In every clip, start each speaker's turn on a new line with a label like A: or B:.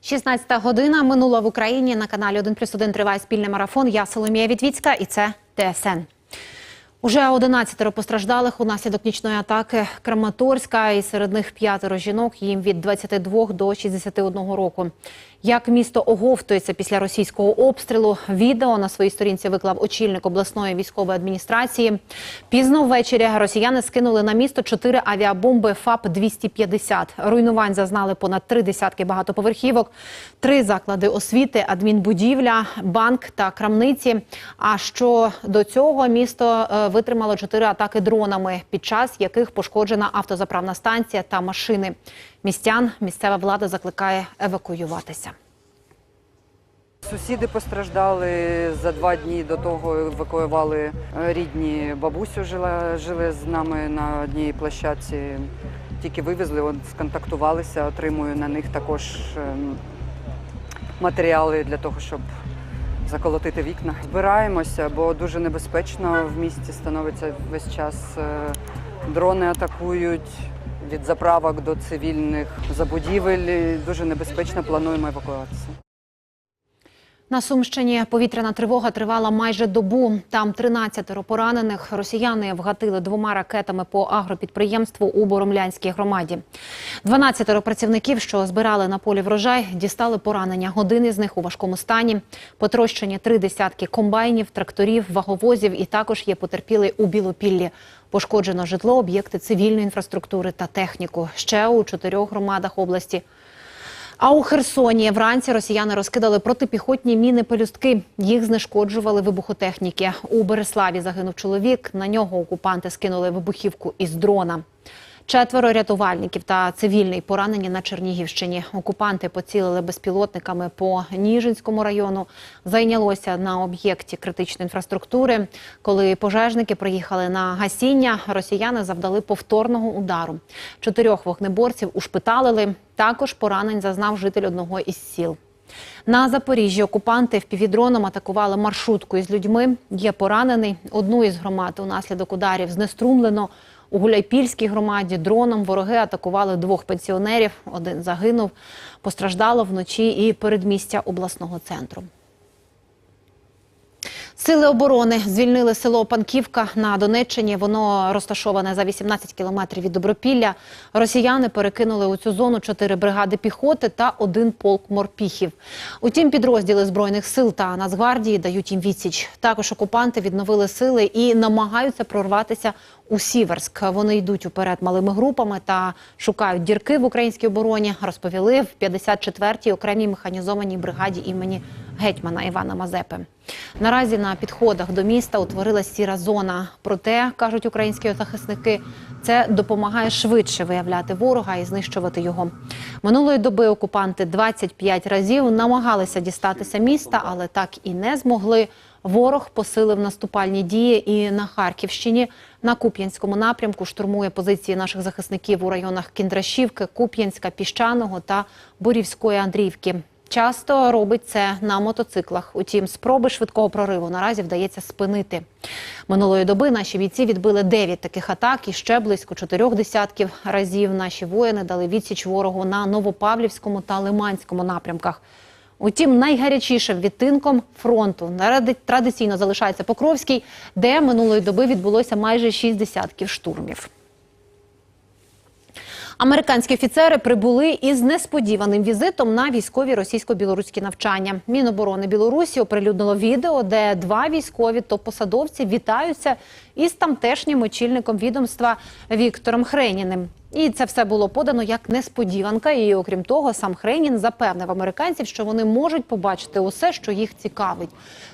A: 16 година минула в Україні. На каналі 1 плюс 1 триває спільний марафон. Я Соломія Вітвіцька і це ТСН. Уже 11 постраждалих унаслідок нічної атаки Краматорська, і серед них п'ятеро жінок, їм від 22 до 61 року. Як місто оговтується після російського обстрілу, відео на своїй сторінці виклав очільник обласної військової адміністрації. Пізно ввечері росіяни скинули на місто чотири авіабомби ФАП-250. Руйнувань зазнали понад три десятки багатоповерхівок, три заклади освіти, адмінбудівля, банк та крамниці. А що до цього місто е, витримало чотири атаки дронами, під час яких пошкоджена автозаправна станція та машини. Містян місцева влада закликає евакуюватися.
B: Сусіди постраждали за два дні до того. Евакуювали е, рідні бабусю. Жила жили з нами на одній площадці. Тільки вивезли, от, сконтактувалися. Отримую на них також ем, матеріали для того, щоб заколотити вікна. Збираємося, бо дуже небезпечно в місті становиться весь час. е, Дрони атакують від заправок до цивільних забудівель. Дуже небезпечно. Плануємо евакуюватися.
A: На Сумщині повітряна тривога тривала майже добу. Там 13 поранених. Росіяни вгатили двома ракетами по агропідприємству у Боромлянській громаді. 12 працівників, що збирали на полі врожай, дістали поранення. Один із них у важкому стані. Потрощені три десятки комбайнів, тракторів, ваговозів і також є потерпілий у Білопіллі. Пошкоджено житло, об'єкти цивільної інфраструктури та техніку. Ще у чотирьох громадах області а у Херсоні вранці росіяни розкидали протипіхотні міни пелюстки. Їх знешкоджували вибухотехніки. У Береславі загинув чоловік. На нього окупанти скинули вибухівку із дрона. Четверо рятувальників та цивільний поранені на Чернігівщині. Окупанти поцілили безпілотниками по Ніжинському району. Зайнялося на об'єкті критичної інфраструктури. Коли пожежники приїхали на гасіння, росіяни завдали повторного удару. Чотирьох вогнеборців ушпиталили. Також поранень зазнав житель одного із сіл. На Запоріжжі окупанти впівдроном атакували маршрутку із людьми. Є поранений. Одну із громад унаслідок ударів знеструмлено. У Гуляйпільській громаді дроном вороги атакували двох пенсіонерів. Один загинув. Постраждало вночі і передмістя обласного центру. Сили оборони звільнили село Панківка на Донеччині. Воно розташоване за 18 кілометрів від Добропілля. Росіяни перекинули у цю зону чотири бригади піхоти та один полк морпіхів. Утім, підрозділи збройних сил та Нацгвардії дають їм відсіч. Також окупанти відновили сили і намагаються прорватися у Сіверськ. Вони йдуть уперед малими групами та шукають дірки в українській обороні. Розповіли в 54-й окремій механізованій бригаді імені гетьмана Івана Мазепи. Наразі на підходах до міста утворилась сіра зона. Проте, кажуть українські захисники, це допомагає швидше виявляти ворога і знищувати його. Минулої доби окупанти 25 разів намагалися дістатися міста, але так і не змогли. Ворог посилив наступальні дії і на Харківщині. На Куп'янському напрямку штурмує позиції наших захисників у районах Кіндрашівки, Куп'янська, Піщаного та Борівської Андріївки. Часто робить це на мотоциклах. Утім, спроби швидкого прориву наразі вдається спинити. Минулої доби наші бійці відбили 9 таких атак і ще близько чотирьох десятків разів наші воїни дали відсіч ворогу на Новопавлівському та Лиманському напрямках. Утім, найгарячішим відтинком фронту традиційно залишається Покровський, де минулої доби відбулося майже шість десятків штурмів. Американські офіцери прибули із несподіваним візитом на військові російсько-білоруські навчання. Міноборони Білорусі оприлюднило відео, де два військові топ-посадовці вітаються із тамтешнім очільником відомства Віктором Хреніним. І це все було подано як несподіванка. І окрім того, сам Хренін запевнив американців, що вони можуть побачити усе, що їх цікавить.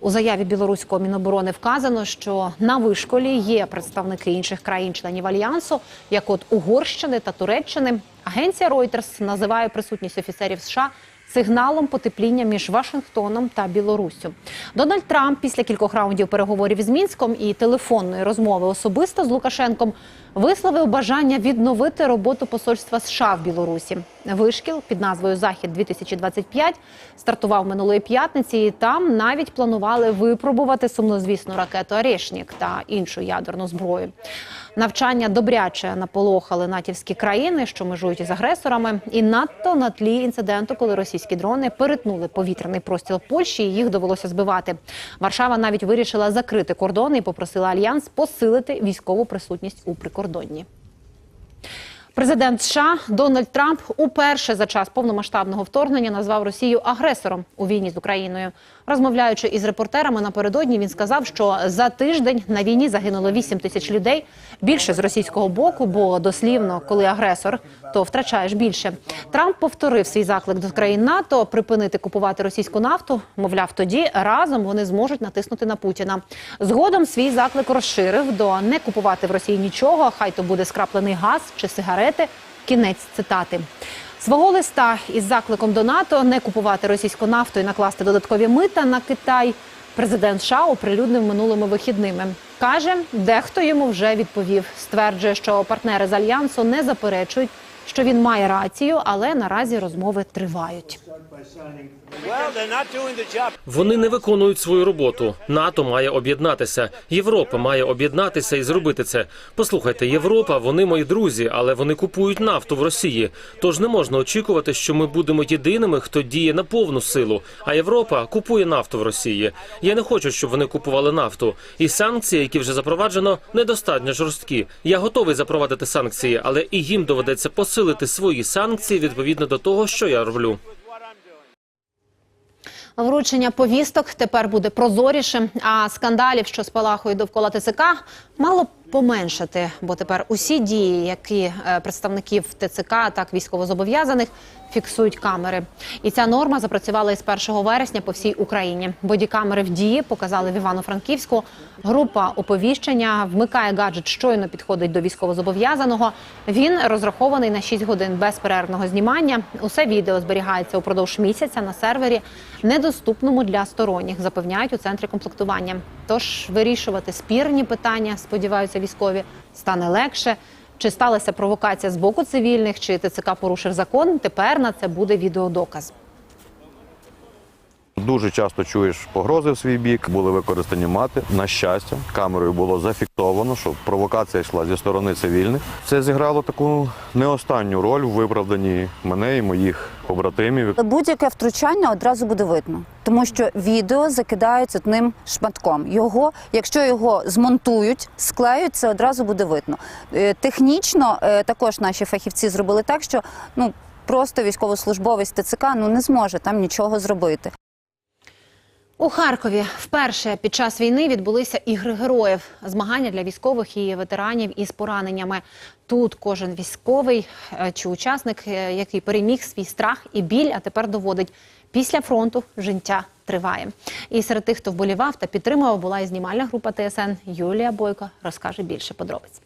A: У заяві білоруського міноборони вказано, що на вишколі є представники інших країн-членів альянсу, як от Угорщини та Туреччини. Агенція Reuters називає присутність офіцерів США сигналом потепління між Вашингтоном та Білоруссю. Дональд Трамп після кількох раундів переговорів з Мінськом і телефонної розмови особисто з Лукашенком висловив бажання відновити роботу посольства США в Білорусі. Вишкіл під назвою Захід 2025 стартував минулої п'ятниці. і Там навіть планували випробувати сумнозвісну ракету «Орешнік» та іншу ядерну зброю. Навчання добряче наполохали натівські країни, що межують із агресорами, і надто на тлі інциденту, коли російські дрони перетнули повітряний простір Польщі, і їх довелося збивати. Варшава навіть вирішила закрити кордони і попросила альянс посилити військову присутність у прикордонні. Президент США Дональд Трамп уперше за час повномасштабного вторгнення назвав Росію агресором у війні з Україною. Розмовляючи із репортерами напередодні, він сказав, що за тиждень на війні загинуло 8 тисяч людей. Більше з російського боку, бо дослівно, коли агресор, то втрачаєш більше. Трамп повторив свій заклик до країн НАТО припинити купувати російську нафту. Мовляв, тоді разом вони зможуть натиснути на Путіна. Згодом свій заклик розширив до не купувати в Росії нічого, хай то буде скраплений газ чи сигарети. Кінець цитати. Свого листа із закликом до НАТО не купувати російську нафту і накласти додаткові мита на Китай. Президент США оприлюднив минулими вихідними. Каже, дехто йому вже відповів. Стверджує, що партнери з альянсу не заперечують, що він має рацію, але наразі розмови тривають.
C: Вони не виконують свою роботу. НАТО має об'єднатися. Європа має об'єднатися і зробити це. Послухайте, Європа, вони мої друзі, але вони купують нафту в Росії. Тож не можна очікувати, що ми будемо єдиними, хто діє на повну силу. А Європа купує нафту в Росії. Я не хочу, щоб вони купували нафту. І санкції, які вже запроваджено, недостатньо жорсткі. Я готовий запровадити санкції, але і їм доведеться посилити свої санкції відповідно до того, що я роблю.
A: Вручення повісток тепер буде прозорішим, а скандалів, що спалахують довкола ТЦК, мало поменшати, бо тепер усі дії, які е, представників ТЦК, так військовозобов'язаних, фіксують камери. І ця норма запрацювала із 1 вересня по всій Україні. Бодікамери в дії показали в Івано-Франківську. Група оповіщення вмикає гаджет, щойно підходить до військовозобов'язаного. Він розрахований на 6 годин безперервного знімання. Усе відео зберігається упродовж місяця на сервері, недоступному для сторонніх, запевняють у центрі комплектування. Тож вирішувати спірні питання, сподіваються військові, стане легше. Чи сталася провокація з боку цивільних, чи ТЦК порушив закон? Тепер на це буде відеодоказ.
D: Дуже часто чуєш погрози в свій бік, були використані мати. На щастя, камерою було зафіксовано, що провокація йшла зі сторони цивільних. Це зіграло таку не останню роль в виправданні мене і моїх побратимів.
E: Будь-яке втручання одразу буде видно, тому що відео закидають одним шматком. Його, якщо його змонтують, склеють, це одразу буде видно. Е, Технічно е, також наші фахівці зробили так, що ну просто військовослужбовець ТЦК ну не зможе там нічого зробити.
A: У Харкові вперше під час війни відбулися ігри героїв, змагання для військових і ветеранів із пораненнями. Тут кожен військовий е, чи учасник, е, який переміг свій страх і біль, а тепер доводить після фронту життя триває. І серед тих, хто вболівав та підтримував, була і знімальна група ТСН Юлія Бойко розкаже більше подробиць.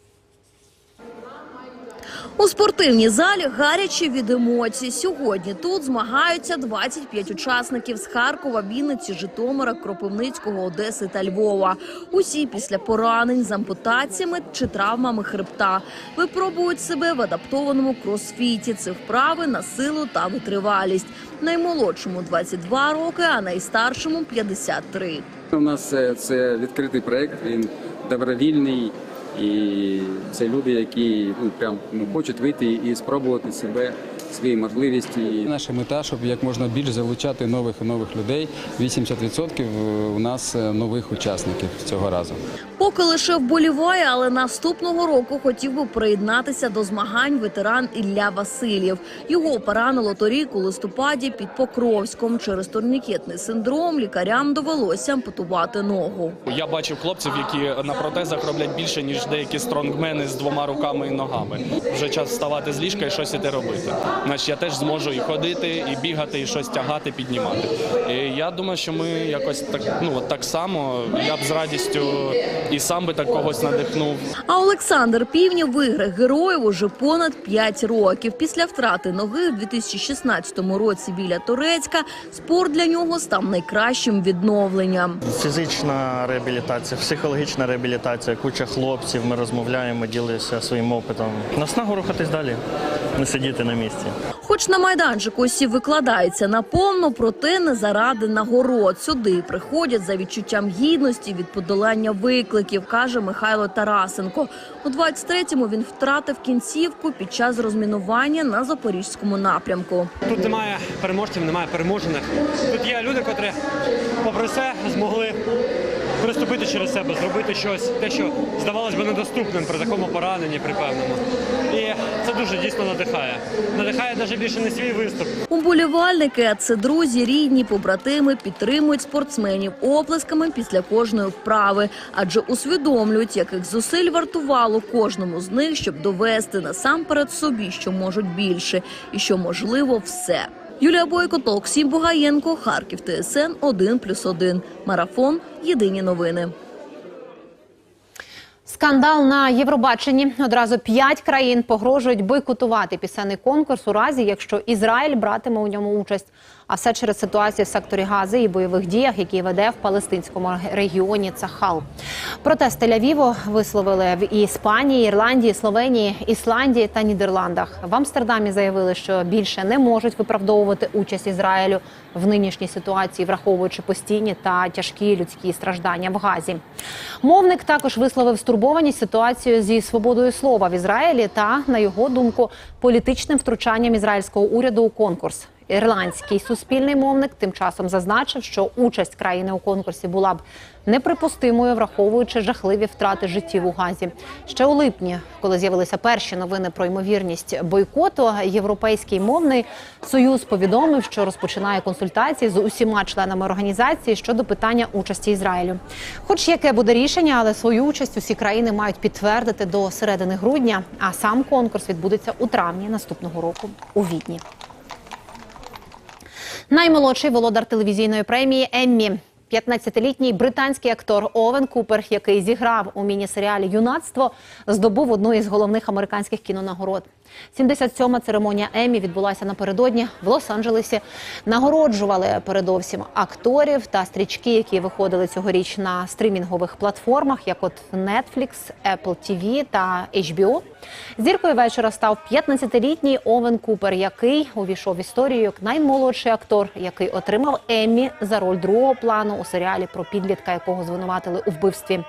F: У спортивній залі гаряче від емоцій. Сьогодні тут змагаються 25 учасників з Харкова, Вінниці, Житомира, Кропивницького, Одеси та Львова. Усі після поранень з ампутаціями чи травмами хребта випробують себе в адаптованому кросфіті. Це вправи на силу та витривалість. Наймолодшому 22 роки, а найстаршому 53.
G: У нас е, це відкритий проект, він добровільний, і це люди, які ну прям ну, хочуть вийти і спробувати себе, свої можливості.
H: Наша мета, щоб як можна більше залучати нових і нових людей. 80% у нас е, нових учасників цього разу.
F: Поки лише вболіває, але наступного року хотів би приєднатися до змагань ветеран Ілля Васильєв. Його поранило торік у листопаді під Покровськом. Через турнікетний синдром лікарям довелося ампутувати ногу.
I: Я бачив хлопців, які на протезах роблять більше, ніж деякі стронгмени з двома руками і ногами. Вже час вставати з ліжка і щось іти робити. Значить, я теж зможу і ходити, і бігати, і щось тягати, піднімати. І я думаю, що ми якось так, ну от так само. Я б з радістю і сам би так когось надихнув.
F: А Олександр Півнів в іграх героїв уже понад 5 років. Після втрати ноги в 2016 році біля Турецька спорт для нього став найкращим відновленням.
J: Фізична реабілітація, психологічна реабілітація, куча хлопців. Ми розмовляємо, ділимося своїм опитом. Наснагу рухатись далі, не сидіти на місці.
F: Хоч на майданчику усі викладаються наповно, проте не заради нагород. Сюди приходять за відчуттям гідності від подолання викликів, каже Михайло Тарасенко. У 23-му він втратив кінцівку під час розмінування на запорізькому напрямку.
K: Тут немає переможців, немає переможених. Тут є люди, котрі, попри все, змогли приступити через себе, зробити щось, те, що здавалось би недоступним при такому пораненні, при певному. І це дуже дійсно надихає. Надихає навіть більше не свій виступ.
F: Уболівальники, це друзі, рідні, побратими, підтримують спортсменів оплесками після кожної вправи, адже усвідомлюють, яких зусиль вартувало кожному з них, щоб довести насамперед собі, що можуть більше і що можливо все. Юлія Бойко, Толксім Бугаєнко, Харків, ТСН 1+,1. Марафон. Єдині новини.
A: Скандал на Євробаченні. Одразу п'ять країн погрожують бойкотувати пісенний конкурс у разі, якщо Ізраїль братиме у ньому участь. А все через ситуацію в секторі Гази і бойових діях, які веде в палестинському регіоні Цахал. Протести Тель-Авіву висловили в Іспанії, Ірландії, Словенії, Ісландії та Нідерландах. В Амстердамі заявили, що більше не можуть виправдовувати участь Ізраїлю в нинішній ситуації, враховуючи постійні та тяжкі людські страждання в Газі. Мовник також висловив стурбованість ситуацією зі свободою слова в Ізраїлі та, на його думку, політичним втручанням ізраїльського уряду у конкурс. Ірландський суспільний мовник тим часом зазначив, що участь країни у конкурсі була б неприпустимою, враховуючи жахливі втрати життів у газі. Ще у липні, коли з'явилися перші новини про ймовірність бойкоту, європейський мовний союз повідомив, що розпочинає консультації з усіма членами організації щодо питання участі Ізраїлю. Хоч яке буде рішення, але свою участь усі країни мають підтвердити до середини грудня. А сам конкурс відбудеться у травні наступного року у Відні. Наймолодший володар телевізійної премії Еммі. 15-літній британський актор Овен Купер, який зіграв у міні-серіалі Юнацтво, здобув одну із головних американських кінонагород. 77-ма церемонія Еммі відбулася напередодні в Лос-Анджелесі. Нагороджували передовсім акторів та стрічки, які виходили цьогоріч на стрімінгових платформах, як от Netflix, Apple TV та HBO. Зіркою вечора став 15-літній Овен Купер, який увійшов в історію як наймолодший актор, який отримав Еммі за роль другого плану у серіалі про підлітка, якого звинуватили у вбивстві.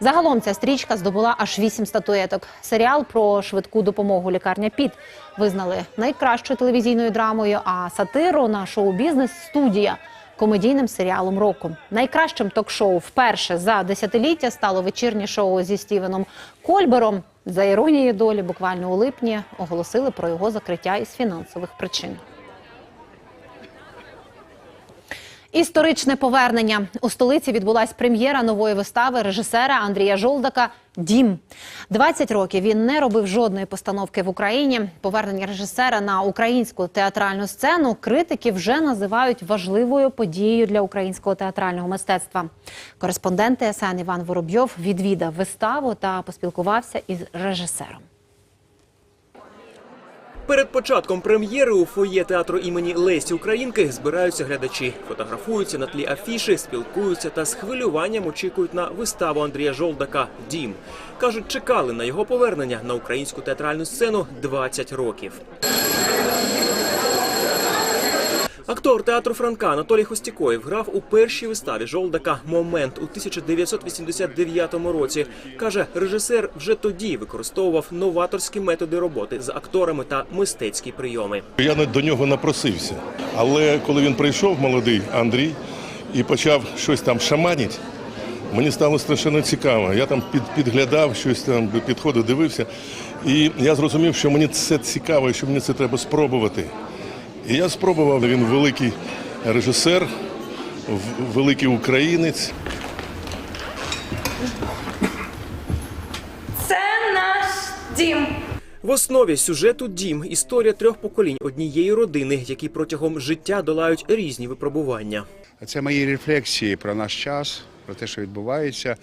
A: Загалом ця стрічка здобула аж вісім статуеток. Серіал про швидку допомогу лікарня Піт визнали найкращою телевізійною драмою. А сатиру на шоу-бізнес студія. Комедійним серіалом року найкращим ток-шоу вперше за десятиліття стало вечірнє шоу зі Стівеном Кольбером. За іронією долі, буквально у липні оголосили про його закриття із фінансових причин. Історичне повернення у столиці відбулась прем'єра нової вистави режисера Андрія Жолдака Дім 20 років він не робив жодної постановки в Україні. Повернення режисера на українську театральну сцену критики вже називають важливою подією для українського театрального мистецтва. Кореспондент ТСН Іван Воробйов відвідав виставу та поспілкувався із режисером.
L: Перед початком прем'єри у фоє театру імені Лесі Українки збираються глядачі, фотографуються на тлі афіши, спілкуються та з хвилюванням очікують на виставу Андрія Жолдака Дім. кажуть, чекали на його повернення на українську театральну сцену 20 років. Актор театру Франка Анатолій Хостікоєв грав у першій виставі Жолдака Момент у 1989 році. каже, режисер вже тоді використовував новаторські методи роботи з акторами та мистецькі прийоми.
M: Я до нього напросився. Але коли він прийшов, молодий Андрій, і почав щось там шаманить, мені стало страшенно цікаво. Я там під, підглядав, щось там підходив, дивився. І я зрозумів, що мені це цікаво, що мені це треба спробувати. І я спробував, він великий режисер, великий українець.
N: Це наш дім.
L: В основі сюжету дім історія трьох поколінь однієї родини, які протягом життя долають різні випробування.
O: Це мої рефлексії про наш час, про те, що відбувається.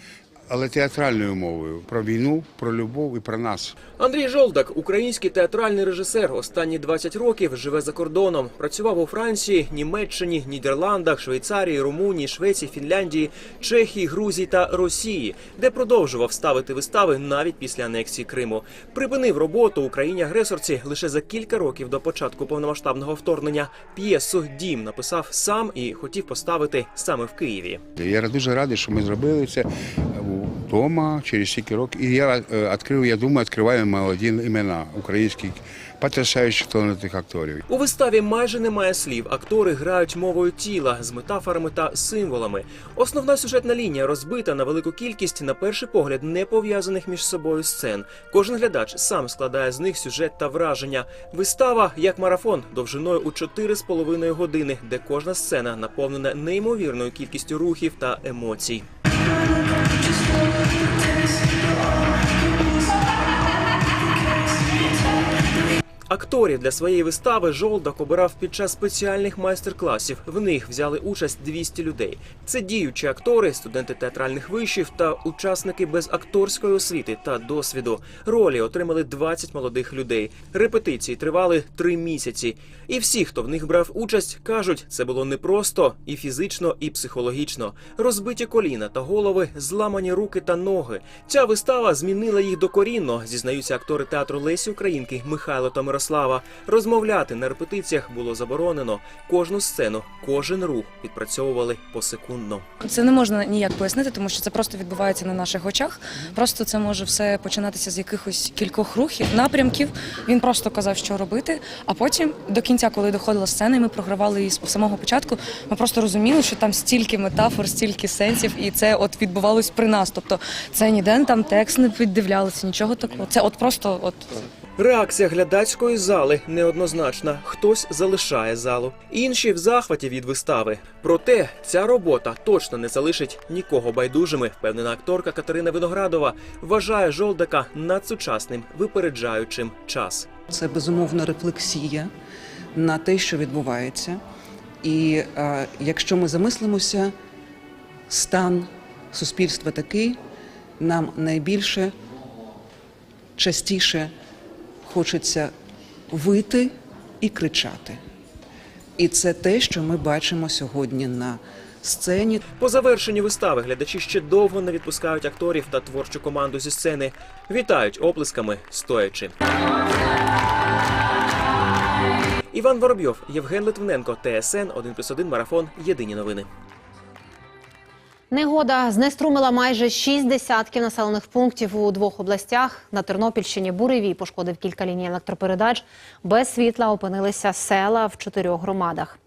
O: Але театральною мовою про війну, про любов і про нас.
L: Андрій Жолдак, український театральний режисер, останні 20 років живе за кордоном. Працював у Франції, Німеччині, Нідерландах, Швейцарії, Румунії, Швеції, Фінляндії, Чехії, Грузії та Росії, де продовжував ставити вистави навіть після анексії Криму. Припинив роботу у країні-агресорці лише за кілька років до початку повномасштабного вторгнення. П'єсу Дім написав сам і хотів поставити саме в Києві.
O: Я дуже радий, що ми зробили це вдома через стільки років. І я е, відкрив, я думаю, відкриваю молоді імена українських потрясаючих талановитих акторів.
L: У виставі майже немає слів. Актори грають мовою тіла з метафорами та символами. Основна сюжетна лінія розбита на велику кількість, на перший погляд, не пов'язаних між собою сцен. Кожен глядач сам складає з них сюжет та враження. Вистава як марафон довжиною у 4,5 години, де кожна сцена наповнена неймовірною кількістю рухів та емоцій. Just Акторів для своєї вистави Жолдак обирав під час спеціальних майстер-класів. В них взяли участь 200 людей. Це діючі актори, студенти театральних вишів та учасники без акторської освіти та досвіду. Ролі отримали 20 молодих людей. Репетиції тривали три місяці. І всі, хто в них брав участь, кажуть, це було непросто і фізично, і психологічно. Розбиті коліна та голови, зламані руки та ноги. Ця вистава змінила їх докорінно, зізнаються актори театру Лесі Українки Михайло та Мирослава. Розмовляти на репетиціях було заборонено. Кожну сцену, кожен рух відпрацьовували посекундно.
P: Це не можна ніяк пояснити, тому що це просто відбувається на наших очах. Просто це може все починатися з якихось кількох рухів, напрямків. Він просто казав, що робити. А потім, до кінця, коли доходила сцена, і ми програвали її з самого початку. Ми просто розуміли, що там стільки метафор, стільки сенсів, і це от відбувалось при нас. Тобто це ніде там текст не піддивлялися, нічого такого. Це от просто от.
L: Реакція глядацької зали неоднозначна. Хтось залишає залу, інші в захваті від вистави. Проте ця робота точно не залишить нікого байдужими. Впевнена акторка Катерина Виноградова вважає Жолдака надсучасним, випереджаючим час.
Q: Це безумовно рефлексія на те, що відбувається. І е, якщо ми замислимося, стан суспільства такий, нам найбільше частіше хочеться вити і кричати. І це те, що ми бачимо сьогодні на сцені.
L: По завершенні вистави глядачі ще довго не відпускають акторів та творчу команду зі сцени. Вітають оплесками стоячи. Іван Воробйов, Євген Литвиненко, ТСН 1+,1 Марафон. Єдині новини.
A: Негода знеструмила майже шість десятків населених пунктів у двох областях. На Тернопільщині буревій пошкодив кілька ліній електропередач. Без світла опинилися села в чотирьох громадах.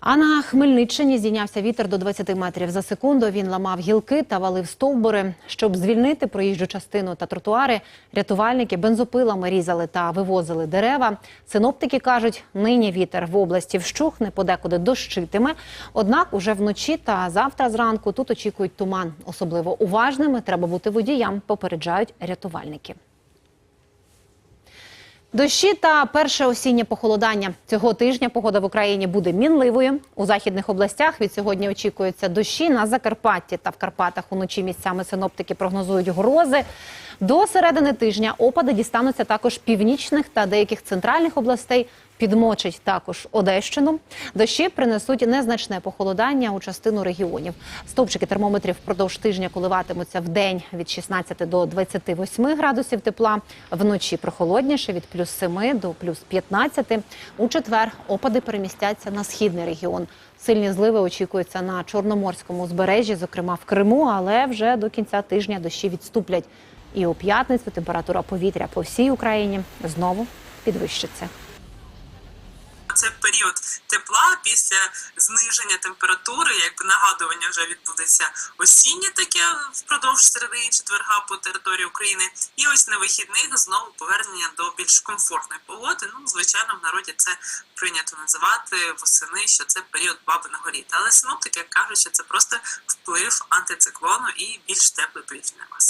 A: А на Хмельниччині здійнявся вітер до 20 метрів за секунду. Він ламав гілки та валив стовбури. Щоб звільнити проїжджу частину та тротуари, рятувальники бензопилами різали та вивозили дерева. Синоптики кажуть, нині вітер в області вщухне, подекуди дощитиме. Однак уже вночі та завтра зранку тут очікують туман. Особливо уважними треба бути водіям, попереджають рятувальники. Дощі та перше осіннє похолодання цього тижня. Погода в Україні буде мінливою. У західних областях від сьогодні очікуються дощі на Закарпатті та в Карпатах. Уночі місцями синоптики прогнозують грози. До середини тижня опади дістануться також північних та деяких центральних областей. Підмочить також Одещину. Дощі принесуть незначне похолодання у частину регіонів. Стовпчики термометрів впродовж тижня коливатимуться в день від 16 до 28 градусів тепла. Вночі прохолодніше від плюс 7 до плюс 15. У четвер опади перемістяться на східний регіон. Сильні зливи очікуються на Чорноморському узбережжі, зокрема в Криму, але вже до кінця тижня дощі відступлять. І у п'ятницю температура повітря по всій Україні знову підвищиться.
R: Це період тепла після зниження температури, якби нагадування вже відбудеться осіннє таке впродовж середи четверга по території України. І ось на вихідних знову повернення до більш комфортної погоди. Ну, звичайно, в народі це прийнято називати восени, що це період баби на горі. Але синоптики кажуть, що це просто вплив антициклону і більш теплий повітряний мас.